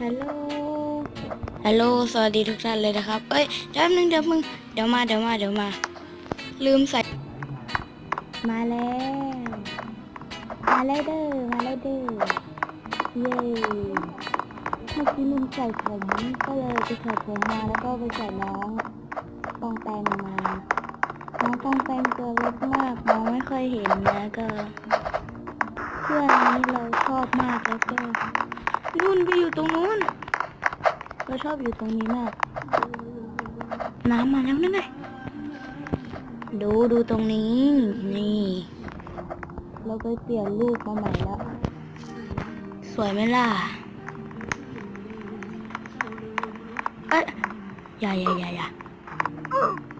ฮัลโหล ฮัลโหล สวัสดีทุกท่านเลยนะครับ เอ้ยเดี๋ยวนึงเดี๋ยวมึง เดี๋ยวมา เดี๋ยวมา เดี๋ยวมา ลืมใส่ มาแล้ว มาเลยเด้อ มาเลยเด้อ เย้เมื่อกี้ลืมใส่ผม ก็เลยไปใส่ผมมาแล้วก็ไปใส่น้องปองแปงมา น้องปองแปงตัวเล็กมากมองไม่ค่อยเห็นนะก็ เพื่อนนี้เราชอบมากแล้วก็ นุ่นไปอยู่ตรงนู้น เราชอบอยู่ตรงนี้มาก น้ำมาแล้วนั่นไงดูดูตรงนี้ นี่ เราไปเปลี่ยนรูปมาใหม่แล้ว สวยไหมล่ะเอ้ยอย่าอย่าอย่าอย่ามา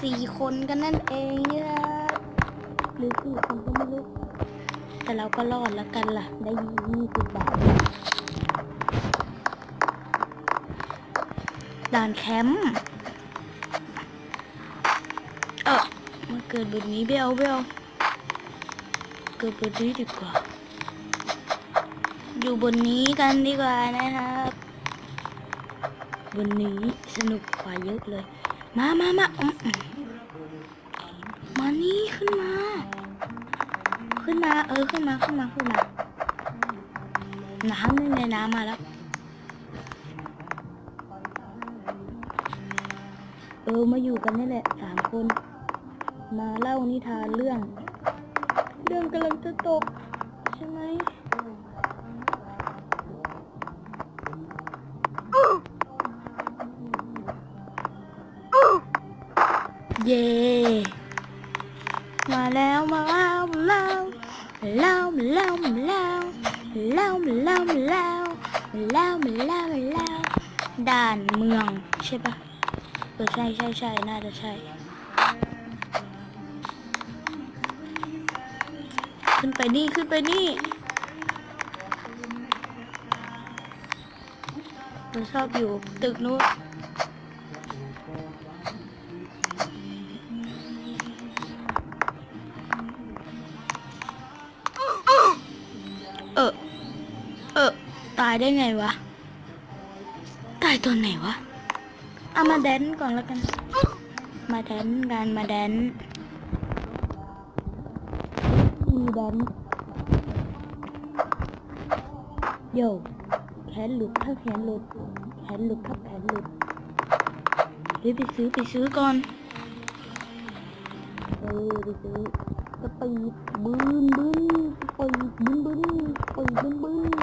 สี่คนกันนั่นเองเนี่ยหรือสี่คนก็ไม่รู้ แต่เราก็รอดแล้วกันล่ะ ได้ยี่สิบบาทด่านแคมป์เออมาเกิดบนนี้เบลเบลเกิดบนนี้ดีกว่า อยู่บนนี้กันดีกว่านะครับ บนนี้สนุกกว่าเยอะเลย มามามามอืมมานี่ขึ้นมา ขึ้นมา เออ ขึ้นมา ขึ้นมา ขึ้นมา น้ำนี่ในน้ำมาแล้ว เออ มาอยู่กันนี่แหละสามคน มาเล่านิทานเรื่อง เรื่องกำลังจะตก ใช่ไหม เย่มาแล้วมาแล้วมาแล้วมาแล้วมาแล้วมาแล้วมาแล้วมาแล้วมาแล้วมาแล้วมาแล้วมาแล้วด่านเมืองใช่ปะเออใช่ใช่ใช่น่าจะใช่ขึ้นไปนี่ขึ้นไปนี่เราชอบอยู่ตึกนู้นายได้ไงวะ ตายตอนไหนวะ เอามาแดนก่อนแล้วกัน มาแดนกันมาแดนมีแดนโยแขนหลุดถ้าแขนหลุดแขนหลุดถ้าแขนหลุดเฮ้ยไปซื้อไปซื้อก่อนเออไปซื้อสปีดบืนบืนสปีดบืนบืนสปีดบืนบืน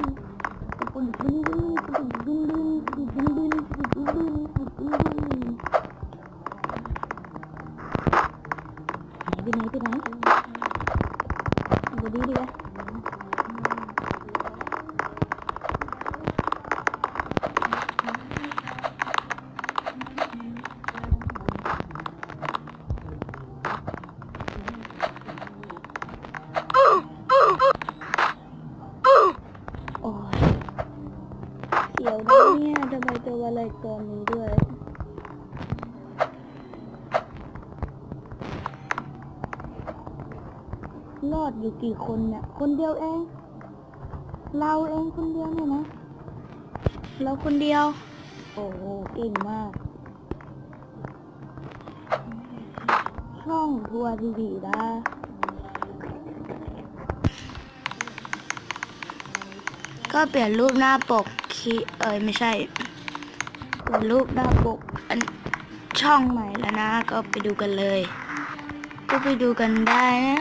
สปีดบืนบืนสปีดบืนบืนสปีดบืนบืนสปีดบืนบืนสปีดบืนบืนไหนไปไหนไปไหนดูดีดีวะโอ้ยเสียวนะเนี่ยทำไม เจออะไรตอนนี้ด้วยรอดอยู่กี่คนเนี่ย คนเดียวเอง เราเองคนเดียวเนี่ยนะ เราคนเดียว โอ้โห เก่งมาก ช่องทัวร์ดีๆนะก็เปลี่ยนรูปหน้าปกคีเอ้ยไม่ใช่ เปิดรูปหน้าปกอันช่องใหม่แล้วนะ ก็ไปดูกันเลย ก็ไปดูกันได้นะ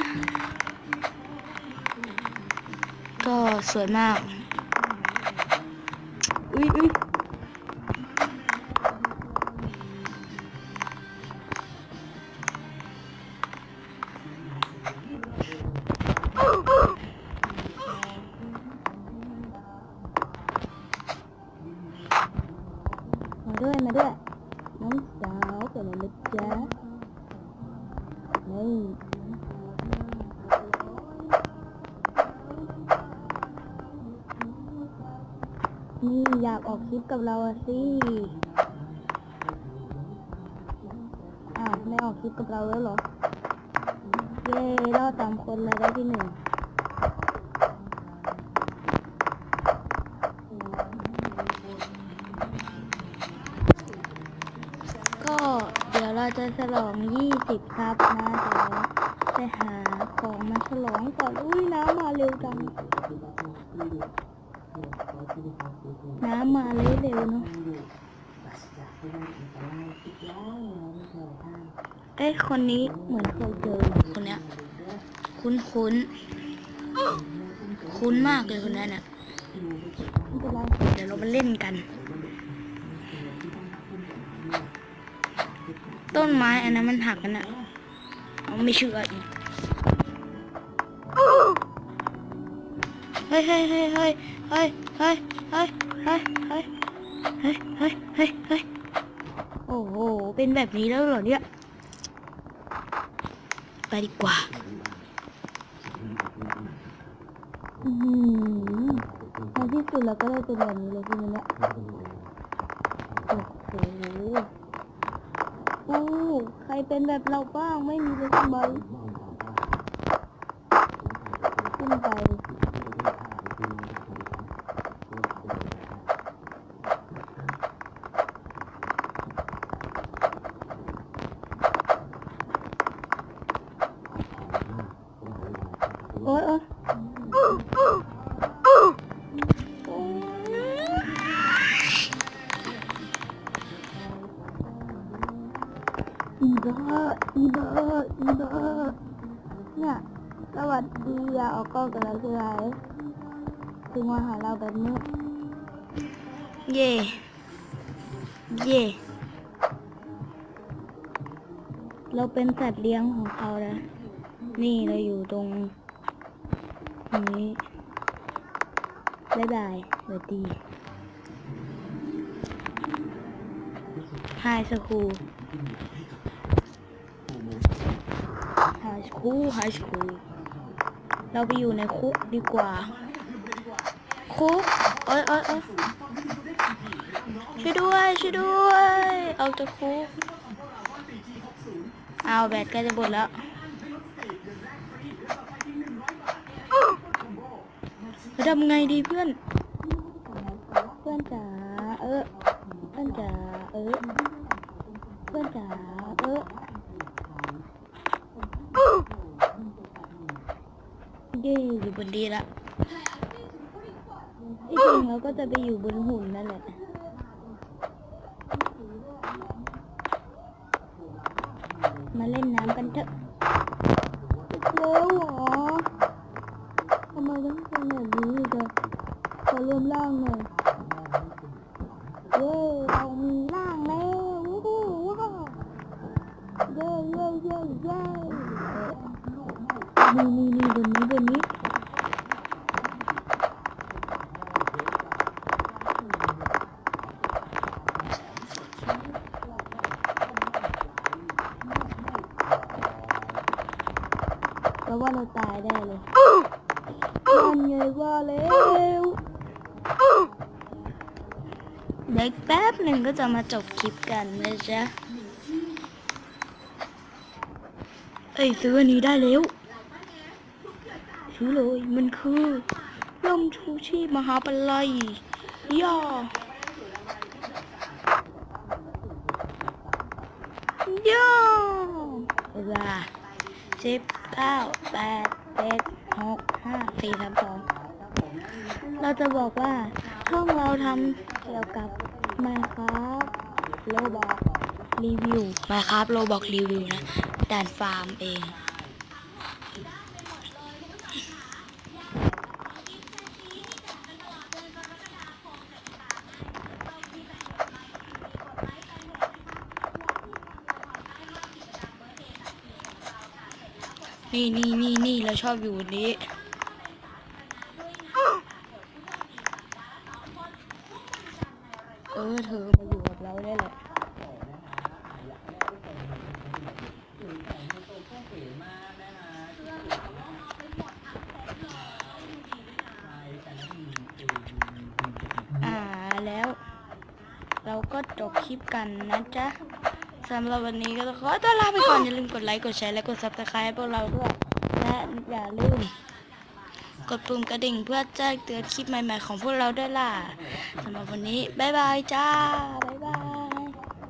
ก็สวยมาก อุ้ยอุ้ย เฮ้ยนี่อยากออกคลิปกับเราสิ อ้าไม่ออกคลิปกับเราแล้วเหรอ เย้ เราสามคนเลยได้ที่หนึ่ง เราจะฉลอง20ครับนะเดี๋ยวไปหาของมาฉลองก่อน อุ้ยน้ำมาเร็วจัง น้ำมาเร็วๆเนาะเอ้ยคนนี้เหมือนเคยเจอคนเนี้ย คุ้นคุ้นคุ้นมากเลยคนนั้นน่ะไม่เป็นไรเดี๋ยวเรามาเล่นกัน ต้นไม้อันนั้นมันหักกันอะเอาไม่เชื่ออีกเฮ้ยเฮ้ยเฮ้ยเฮ้ยเฮ้ยเฮ้ยเฮ้ยเฮ้ยเฮ้ยเฮ้ยเฮ้ยเฮ้ยเฮ้ยโอ้โห เป็นแบบนี้แล้วเหรอเนี่ย ไปดีกว่าอือหือในที่สุดเราก็ได้เป็นแบบนี้เลยใช่ไหมเนี่ยโอ้โห อู้ใครเป็นแบบเราบ้างไม่มีเลยทำไมขึ้นไปโอ๊ยโอีบ้าอีบ้าเนี่ยสวัสดีอย่าออกกล้องกันแล้วใช่ไหมถึงมาหาเราแบบนี้ เย่เย่เราเป็นสัตว์เลี้ยงของเขานะนี่เราอยู่ตรงนี้บ๊ายบายสวัสดีไฮสคู ไฮสคูลไฮสคูลเราไปอยู่ในคุกดีกว่า คุกเอ้ยเอ้ยเอ้ยช่วยด้วย ช่วยด้วยออกจากคุกเอาแบตใกล้จะหมดแล้วจะทำไงดีเพื่อน เพื่อนจ๋า เออ เพื่อนจ๋า เออ เพื่อนจ๋า เออ เย่อยู่บนดีละที่จริงเราก็จะไปอยู่บนหุ่นนั่นแหละมาเล่นน้ำกันเถอะแล้วหรอทำไมต้องเป็นแบบนี้อีกอะขอรวมร่างหน่อยเย้เรามีร่างแล้วว้าวเย้เย้เย้เย้ นี่นี่นี่บนนี้บนนี้แล้วว่าเราตายได้เลยนั่นไงว่าแล้วเด็กแป๊บหนึ่งก็จะมาจบคลิปกันนะจ๊ะ เอ้ยซื้ออันนี้ได้แล้ว ซื้อเลย มันคือร่มชูชีพมหาปลัยย่อย่อเวลาสิบเก้าแปดเจ็ดหกห้าสี่สามสองเราจะบอกว่าช่องเราทำเกี่ยวกับมาครับโลบอกรีวิวมาครับโรบอกรีวิวนะด่านฟาร์มเอง นี่นี่นี่นี่เราชอบอยู่วันนี้ เออเธอมาอยู่กับเราได้แหละอ่าก็จบคลิปกันนะจ๊ะ สำหรับวันนี้ก็ต้องขอตัวลาไปก่อนอย่าลืมกดไลค์กดแชร์และกด subscribe ให้พวกเราด้วย และอย่าลืม กดปุ่มกระดิ่งเพื่อแจ้งเตือนคลิปใหม่ๆของพวกเราด้วยล่ะสำหรับวันนี้บ๊ายบายจ้าบ๊ายบาย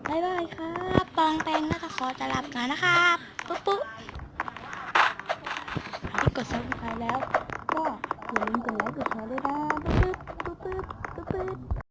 บ๊ายบายครับปองแปงนะขอจะหลับกันนะครับปุ๊บปุ๊บที่กด subscribe แล้ว ก็อย่าลืมกดไลค์กดแชร์ด้วยนะปึ๊บปึ๊บปึ๊บปึ๊บปึ๊บ